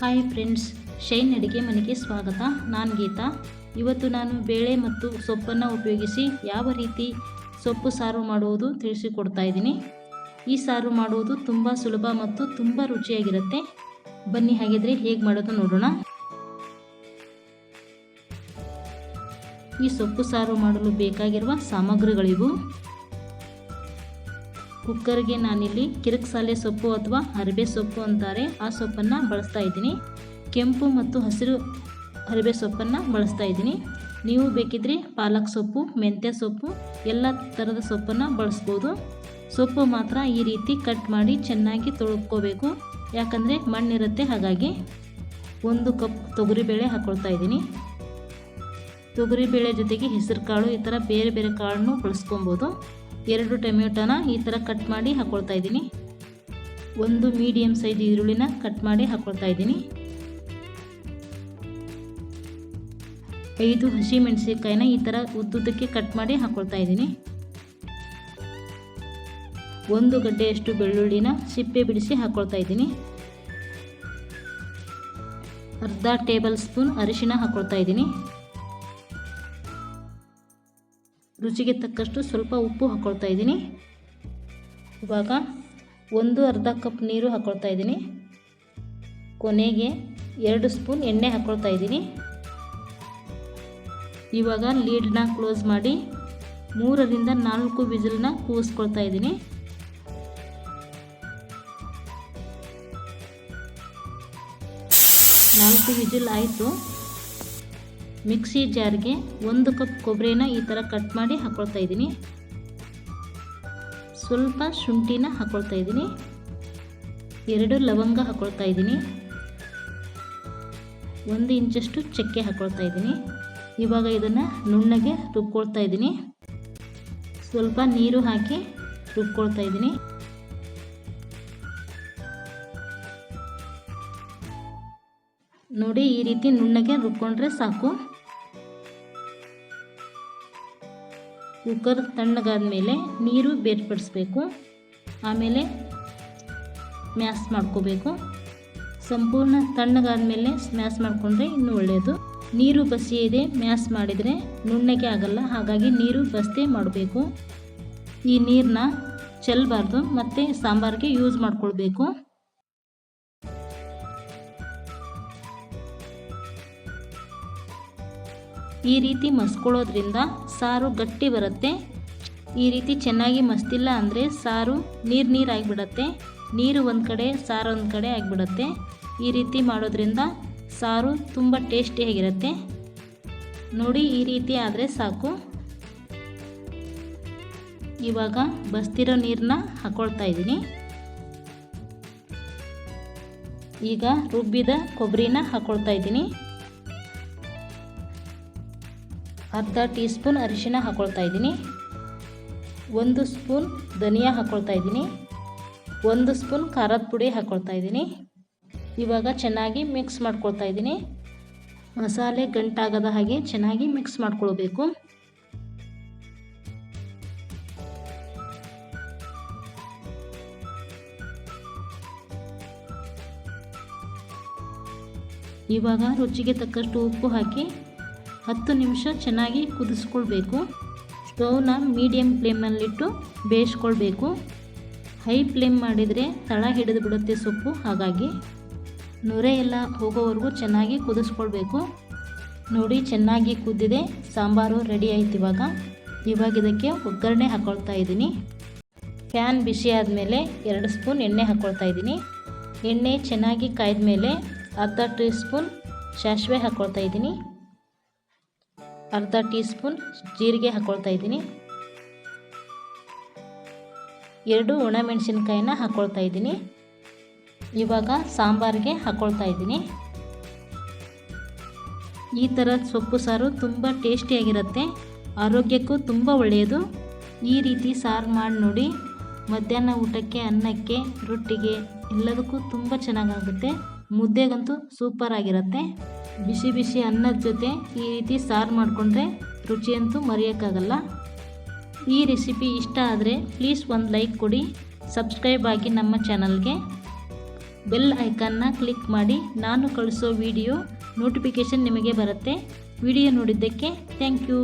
Hi friends shine ಅಡುಗೆ ಮನೆಗೆ ಸ್ವಾಗತ. ನಾನು ಗೀತಾ. ಇವತ್ತು ನಾನು ಬೇಳೆ ಮತ್ತು ಸೊಪ್ಪನ್ನು ಉಪಯೋಗಿಸಿ ಯಾವ ರೀತಿ ಸೊಪ್ಪು ಸಾರು ಮಾಡುವುದು ತಿಳಿಸಿಕೊಡ್ತಾ ಇದ್ದೀನಿ. ಈ ಸಾರು ಮಾಡುವುದು ತುಂಬ ಸುಲಭ ಮತ್ತು ತುಂಬ ರುಚಿಯಾಗಿರುತ್ತೆ. ಬನ್ನಿ ಹಾಗಿದ್ರೆ ಹೇಗೆ ಮಾಡೋದು ನೋಡೋಣ. ಈ ಸೊಪ್ಪು ಸಾರು ಮಾಡಲು ಬೇಕಾಗಿರುವ ಸಾಮಗ್ರಿಗಳಿವು. ಕುಕ್ಕರ್ಗೆ ನಾನಿಲ್ಲಿ ಕಿರಕ್ಸಾಲೆ ಸೊಪ್ಪು ಅಥವಾ ಅರಿಬೆ ಸೊಪ್ಪು ಅಂತಾರೆ. ಆ ಸೊಪ್ಪನ್ನು ಬಳಸ್ತಾ ಇದ್ದೀನಿ. ಕೆಂಪು ಮತ್ತು ಹಸಿರು ಅರಿಬೆ ಸೊಪ್ಪನ್ನು ಬಳಸ್ತಾ ಇದ್ದೀನಿ. ನೀವು ಬೇಕಿದ್ರೆ ಪಾಲಕ್ ಸೊಪ್ಪು, ಮೆಂತ್ಯ ಸೊಪ್ಪು, ಎಲ್ಲ ಥರದ ಸೊಪ್ಪನ್ನು ಬಳಸ್ಬೋದು. ಸೊಪ್ಪು ಮಾತ್ರ ಈ ರೀತಿ ಕಟ್ ಮಾಡಿ ಚೆನ್ನಾಗಿ ತೊಳ್ಕೋಬೇಕು. ಯಾಕಂದರೆ ಮಣ್ಣಿರುತ್ತೆ ಹಾಗಾಗಿ ಒಂದು ಕಪ್ ತೊಗರಿಬೇಳೆ ಹಾಕ್ಕೊಳ್ತಾ ಇದ್ದೀನಿ. ತೊಗರಿಬೇಳೆ ಜೊತೆಗೆ ಹೆಸರು ಕಾಳು ಈ ಥರ ಬೇರೆ ಬೇರೆ ಕಾಳನ್ನು ಬಳಸ್ಕೊಬೋದು. ಎರಡು ಟೊಮೆಟೊನ ಈ ಥರ ಕಟ್ ಮಾಡಿ ಹಾಕ್ಕೊಳ್ತಾ ಇದ್ದೀನಿ. ಒಂದು ಮೀಡಿಯಮ್ ಸೈಜ್ ಈರುಳ್ಳಿನ ಕಟ್ ಮಾಡಿ ಹಾಕ್ಕೊಳ್ತಾ ಇದ್ದೀನಿ. ಐದು ಹಸಿ ಮೆಣಸಿನಕಾಯಿನ ಈ ಥರ ಉದ್ದುದ್ದಕ್ಕೆ ಕಟ್ ಮಾಡಿ ಹಾಕ್ಕೊಳ್ತಾ ಇದ್ದೀನಿ. ಒಂದು ಗಡ್ಡೆಯಷ್ಟು ಬೆಳ್ಳುಳ್ಳಿನ ಸಿಪ್ಪೆ ಬಿಡಿಸಿ ಹಾಕ್ಕೊಳ್ತಾ ಇದ್ದೀನಿ. ಅರ್ಧ ಟೇಬಲ್ ಸ್ಪೂನ್ ಅರಿಶಿನ ಹಾಕ್ಕೊಳ್ತಾ ಇದ್ದೀನಿ. ರುಚಿಗೆ ತಕ್ಕಷ್ಟು ಸ್ವಲ್ಪ ಉಪ್ಪು ಹಾಕ್ಕೊಳ್ತಾ ಇದ್ದೀನಿ. ಇವಾಗ ಒಂದು ಅರ್ಧ ಕಪ್ ನೀರು ಹಾಕ್ಕೊಳ್ತಾ ಇದ್ದೀನಿ. ಕೊನೆಗೆ ಎರಡು ಸ್ಪೂನ್ ಎಣ್ಣೆ ಹಾಕ್ಕೊಳ್ತಾ ಇದ್ದೀನಿ. ಇವಾಗ ಲೀಡ್ನ ಕ್ಲೋಸ್ ಮಾಡಿ ಮೂರರಿಂದ ನಾಲ್ಕು ವಿಸಿಲ್ನ ಕೂಗಿಸ್ಕೊಳ್ತಾ ಇದ್ದೀನಿ. ನಾಲ್ಕು ವಿಜಿಲ್ ಆಯಿತು. ಮಿಕ್ಸಿ ಜಾರ್ಗೆ ಒಂದು ಕಪ್ ಕೊಬ್ಬರಿನ ಈ ಥರ ಕಟ್ ಮಾಡಿ ಹಾಕ್ಕೊಳ್ತಾ ಇದ್ದೀನಿ. ಸ್ವಲ್ಪ ಶುಂಠಿನ ಹಾಕ್ಕೊಳ್ತಾ ಇದ್ದೀನಿ. ಎರಡು ಲವಂಗ ಹಾಕ್ಕೊಳ್ತಾ ಇದ್ದೀನಿ. ಒಂದು ಇಂಚಷ್ಟು ಚಕ್ಕೆ ಹಾಕ್ಕೊಳ್ತಾ ಇದ್ದೀನಿ. ಇವಾಗ ಇದನ್ನು ನುಣ್ಣಗೆ ರುಬ್ಕೊಳ್ತಾ ಇದ್ದೀನಿ. ಸ್ವಲ್ಪ ನೀರು ಹಾಕಿ ರುಬ್ಕೊಳ್ತಾ ಇದ್ದೀನಿ. ನೋಡಿ ಈ ರೀತಿ ನುಣ್ಣಗೆ ರುಬ್ಕೊಂಡ್ರೆ ಸಾಕು. ಕುಕ್ಕರ್ ತಣ್ಣಗಾದ ಮೇಲೆ ನೀರು ಬೇರ್ಪಡಿಸ್ಬೇಕು. ಆಮೇಲೆ ಮ್ಯಾಸ್ ಮಾಡ್ಕೋಬೇಕು. ಸಂಪೂರ್ಣ ತಣ್ಣಗಾದ ಮೇಲೆ ಸ್ಮ್ಯಾಸ್ ಮಾಡಿಕೊಂಡ್ರೆ ಇನ್ನೂ ಒಳ್ಳೆಯದು ನೀರು ಬಸಿಯದೆ ಮ್ಯಾಸ್ ಮಾಡಿದರೆ ನುಣ್ಣಗೆ ಆಗಲ್ಲ, ಹಾಗಾಗಿ ನೀರು ಬಸ್ತೆ ಮಾಡಬೇಕು. ಈ ನೀರನ್ನ ಚೆಲ್ಲಬಾರ್ದು ಮತ್ತು ಸಾಂಬಾರಿಗೆ ಯೂಸ್ ಮಾಡ್ಕೊಳ್ಬೇಕು. ಈ ರೀತಿ ಮಸ್ಕೊಳ್ಳೋದ್ರಿಂದ ಸಾರು ಗಟ್ಟಿ ಬರುತ್ತೆ. ಈ ರೀತಿ ಚೆನ್ನಾಗಿ ಮಸ್ತಿಲ್ಲ ಅಂದರೆ ಸಾರು ನೀರು ನೀರು ಆಗಿಬಿಡತ್ತೆ. ನೀರು ಒಂದು ಕಡೆ, ಸಾರು ಒಂದು ಕಡೆ ಆಗಿಬಿಡತ್ತೆ. ಈ ರೀತಿ ಮಾಡೋದ್ರಿಂದ ಸಾರು ತುಂಬ ಟೇಸ್ಟಿಯಾಗಿರುತ್ತೆ ನೋಡಿ ಈ ರೀತಿ ಆದರೆ ಸಾಕು. ಇವಾಗ ಬಸ್ತಿರೋ ನೀರನ್ನ ಹಾಕ್ಕೊಳ್ತಾ ಇದ್ದೀನಿ. ಈಗ ರುಬ್ಬಿದ ಕೊಬ್ಬರಿನ ಹಾಕ್ಕೊಳ್ತಾ ಇದ್ದೀನಿ. ಅರ್ಧ ಟೀ ಸ್ಪೂನ್ ಅರಿಶಿನ ಹಾಕ್ಕೊಳ್ತಾ ಇದ್ದೀನಿ. ಒಂದು ಸ್ಪೂನ್ ಧನಿಯಾ ಹಾಕ್ಕೊಳ್ತಾ ಇದ್ದೀನಿ. ಒಂದು ಸ್ಪೂನ್ ಖಾರದ ಪುಡಿ ಹಾಕ್ಕೊಳ್ತಾ ಇದ್ದೀನಿ. ಇವಾಗ ಚೆನ್ನಾಗಿ ಮಿಕ್ಸ್ ಮಾಡ್ಕೊಳ್ತಾ ಇದ್ದೀನಿ. ಮಸಾಲೆ ಗಂಟಾಗದ ಹಾಗೆ ಚೆನ್ನಾಗಿ ಮಿಕ್ಸ್ ಮಾಡ್ಕೊಳ್ಬೇಕು. ಇವಾಗ ರುಚಿಗೆ ತಕ್ಕಷ್ಟು ಉಪ್ಪು ಹಾಕಿ ಹತ್ತು ನಿಮಿಷ ಚೆನ್ನಾಗಿ ಕುದಿಸ್ಕೊಳ್ಬೇಕು. ಸ್ಟೌವ್ನ ಮೀಡಿಯಮ್ ಫ್ಲೇಮಲ್ಲಿಟ್ಟು ಬೇಯಿಸ್ಕೊಳ್ಬೇಕು. ಹೈ ಫ್ಲೇಮ್ ಮಾಡಿದರೆ ತಳ ಹಿಡಿದು ಬಿಡುತ್ತೆ ಸೊಪ್ಪು, ಹಾಗಾಗಿ ನೊರೆ ಎಲ್ಲ ಹೋಗೋವರೆಗೂ ಚೆನ್ನಾಗಿ ಕುದಿಸ್ಕೊಳ್ಬೇಕು. ನೋಡಿ, ಚೆನ್ನಾಗಿ ಕುದ್ದಿದೆ. ಸಾಂಬಾರು ರೆಡಿ ಆಯ್ತು ಇವಾಗ. ಇವಾಗ ಇದಕ್ಕೆ ಒಗ್ಗರಣೆ ಹಾಕ್ಕೊಳ್ತಾ ಇದ್ದೀನಿ. ಫ್ಯಾನ್ ಬಿಸಿ ಆದಮೇಲೆ ಎರಡು ಸ್ಪೂನ್ ಎಣ್ಣೆ ಹಾಕ್ಕೊಳ್ತಾ ಇದ್ದೀನಿ. ಎಣ್ಣೆ ಚೆನ್ನಾಗಿ ಕಾಯ್ದ ಮೇಲೆ ಅರ್ಧ ಟೀ ಸ್ಪೂನ್ ಸಾಸಿವೆ ಹಾಕ್ಕೊಳ್ತಾ ಇದ್ದೀನಿ. ಅರ್ಧ ಟೀ ಸ್ಪೂನ್ ಜೀರಿಗೆ ಹಾಕ್ಕೊಳ್ತಾ ಇದ್ದೀನಿ. ಎರಡು ಒಣಮೆಣಸಿನ್ಕಾಯಿನ ಹಾಕ್ಕೊಳ್ತಾ ಇದ್ದೀನಿ. ಇವಾಗ ಸಾಂಬಾರಿಗೆ ಹಾಕ್ಕೊಳ್ತಾ ಇದ್ದೀನಿ. ಈ ಥರ ಸೊಪ್ಪು ಸಾರು ತುಂಬ ಟೇಸ್ಟಿಯಾಗಿರುತ್ತೆ. ಆರೋಗ್ಯಕ್ಕೂ ತುಂಬ ಒಳ್ಳೆಯದು. ಈ ರೀತಿ ಸಾರು ಮಾಡಿ ನೋಡಿ, ಮಧ್ಯಾಹ್ನ ಊಟಕ್ಕೆ ಅನ್ನಕ್ಕೆ, ರೊಟ್ಟಿಗೆ ಎಲ್ಲದಕ್ಕೂ ತುಂಬ ಚೆನ್ನಾಗಾಗುತ್ತೆ. ಮುದ್ದೆಗಂತೂ ಸೂಪರ್ ಆಗಿರುತ್ತೆ ಬಿಸಿ ಬಿಸಿ ಅನ್ನದ ಜೊತೆ ಈ ರೀತಿ ಸಾರು ಮಾಡಿಕೊಂಡ್ರೆ ರುಚಿಯಂತೂ ಮರೆಯೋಕ್ಕಾಗಲ್ಲ. ಈ ರೆಸಿಪಿ ಇಷ್ಟ ಆದರೆ ಪ್ಲೀಸ್ ಒಂದು ಲೈಕ್ ಕೊಡಿ ಸಬ್ಸ್ಕ್ರೈಬ್ ಆಗಿ ನಮ್ಮ ಚಾನಲ್ಗೆ ಬೆಲ್ ಐಕಾನ್ನ ಕ್ಲಿಕ್ ಮಾಡಿ ನಾನು ಕಳಿಸೋ ವಿಡಿಯೋ ನೋಟಿಫಿಕೇಷನ್ ನಿಮಗೆ ಬರುತ್ತೆ. ವಿಡಿಯೋ ನೋಡಿದ್ದಕ್ಕೆ ಥ್ಯಾಂಕ್ ಯು